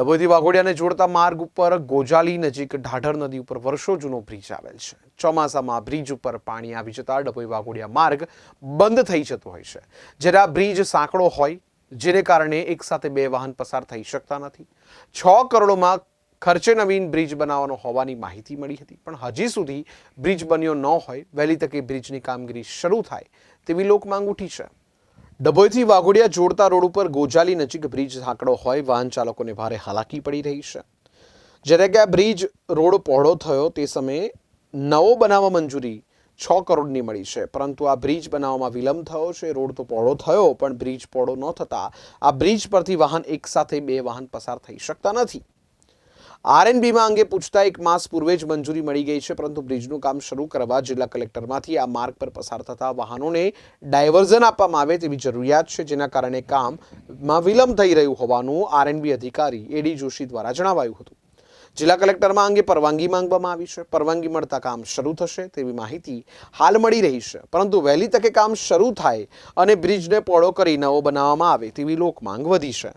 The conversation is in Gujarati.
ડભોઈથી વાઘોડિયાને જોડતા માર્ગ ઉપર ગોજાલી નજીક ઢાઢર નદી ઉપર વર્ષો જૂનો બ્રિજ આવેલ છે. ચોમાસામાં બ્રિજ ઉપર પાણી આવી જતા ડભોઈ વાઘોડિયા માર્ગ બંધ થઈ જતો હોય છે. જ્યારે આ બ્રિજ સાંકડો હોય, જેને કારણે એકસાથે બે વાહન પસાર થઈ શકતા નથી. છ કરોડોમાં ખર્ચે નવીન બ્રિજ બનાવવાનો હોવાની માહિતી મળી હતી, પણ હજી સુધી બ્રિજ બન્યો ન હોય. વહેલી તકે બ્રિજની કામગીરી શરૂ થાય તેવી લોક માંગ ઉઠી છે. ડભોઈથી વાઘોડિયા જોડતા રોડ ઉપર ગોજાલી નજીક બ્રિજ સાંકડો હોય, વાહન ચાલકોને ભારે હાલાકી પડી રહી છે. જ્યારે કે આ બ્રિજ રોડ પહોળો થયો, તે સમયે નવો બનાવવા મંજૂરી છ કરોડની મળી છે. પરંતુ આ બ્રિજ બનાવવામાં વિલંબ થયો છે. રોડ તો પહોળો થયો, પણ બ્રિજ પહોળો ન થતાં આ બ્રિજ પરથી વાહન એકસાથે બે વાહન પસાર થઈ શકતા નથી. આરએનબીમાં અંગે પૂછતા એક માસ પૂર્વે જ મંજૂરી મળી ગઈ છે, પરંતુ બ્રિજનું કામ શરૂ કરવા જિલ્લા કલેક્ટરમાંથી આ માર્ગ પર પસાર થતા વાહનોને ડાયવર્ઝન આપવામાં આવે તેવી જરૂરિયાત છે, જેના કારણે કામમાં વિલંબ થઈ રહ્યું હોવાનું આરએનબી અધિકારી એડી જોશી દ્વારા જણાવાયું હતું. જિલ્લા કલેક્ટરમાં અંગે પરવાનગી માંગવામાં આવી છે, પરવાનગી મળતા કામ શરૂ થશે તેવી માહિતી હાલ મળી રહી છે, પરંતુ વહેલી તકે કામ શરૂ થાય અને બ્રિજને પહોળો કરી નવો બનાવવામાં આવે તેવી લોક માંગ વધી છે.